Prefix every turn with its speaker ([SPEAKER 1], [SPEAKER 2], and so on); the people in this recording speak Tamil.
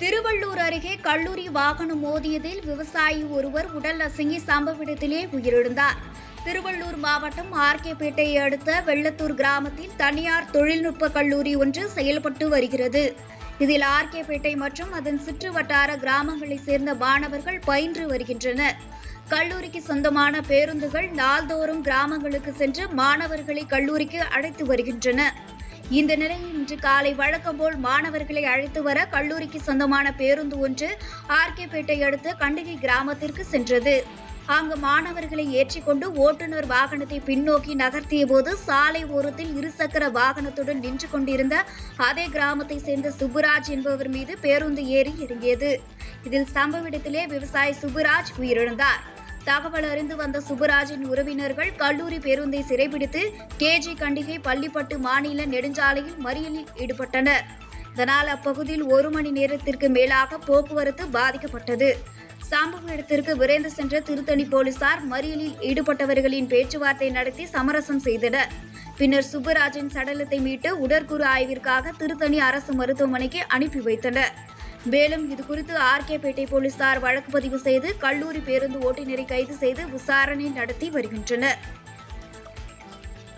[SPEAKER 1] திருவள்ளூர் அருகே கல்லூரி வாகனம் மோதியதில் விவசாயி ஒருவர் உடல் அசங்கி சம்பவ இடத்திலே உயிரிழந்தார். திருவள்ளூர் மாவட்டம் ஆர்கேபேட்டையை அடுத்த வெள்ளத்தூர் கிராமத்தில் தனியார் தொழில்நுட்ப கல்லூரி ஒன்று செயல்பட்டு வருகிறது. இதில் ஆர்கேபேட்டை மற்றும் அதன் சுற்று வட்டார கிராமங்களைச் சேர்ந்த மாணவர்கள் பயின்று வருகின்றனர். கல்லூரிக்கு சொந்தமான பேருந்துகள் நாள்தோறும் கிராமங்களுக்கு சென்று மாணவர்களை கல்லூரிக்கு அழைத்து வருகின்றன. இந்த நிலையில் இன்று காலை வழக்கம் போல் மாணவர்களை அழைத்து வர கல்லூரிக்கு சொந்தமான பேருந்து ஒன்று ஆர்கேபேட்டை அடுத்த கண்டிகை கிராமத்திற்கு சென்றது. அங்கு மாணவர்களை ஏற்றிக்கொண்டு ஓட்டுநர் வாகனத்தை பின்னோக்கி நகர்த்திய போது சாலை ஓரத்தில் இருசக்கர வாகனத்துடன் நின்று கொண்டிருந்த அதே கிராமத்தை சேர்ந்த சுப்புராஜ் என்பவர் மீது பேருந்து ஏறி இறங்கியது. இதில் சம்பவ இடத்திலே விவசாயி சுப்புராஜ் உயிரிழந்தார். தகவல் அறிந்து வந்த சுப்புராஜின் உறவினர்கள் கல்லூரி பேருந்தை சிறைபிடித்து கேஜி கண்டிகை பள்ளிப்பட்டு மாநில நெடுஞ்சாலையில் மறியலில் ஈடுபட்டனர். இதனால் அப்பகுதியில் ஒரு மணி நேரத்திற்கு மேலாக போக்குவரத்து பாதிக்கப்பட்டது. சம்பவ இடத்திற்கு விரைந்து சென்ற திருத்தணி போலீசார் மறியலில் ஈடுபட்டவர்களின் பேச்சுவார்த்தை நடத்தி சமரசம் செய்தனர். பின்னர் சுப்புராஜின் சடலத்தை மீட்டு உடற்கூறு ஆய்விற்காக திருத்தணி அரசு மருத்துவமனைக்கு அனுப்பி வைத்தனர். மேலும் இதுகுறித்து ஆர்கேபேட்டை போலீசார் வழக்கு பதிவு செய்து கல்லூரி பேருந்து ஓட்டுநரை கைது செய்து விசாரணை நடத்தி வருகின்றனர்.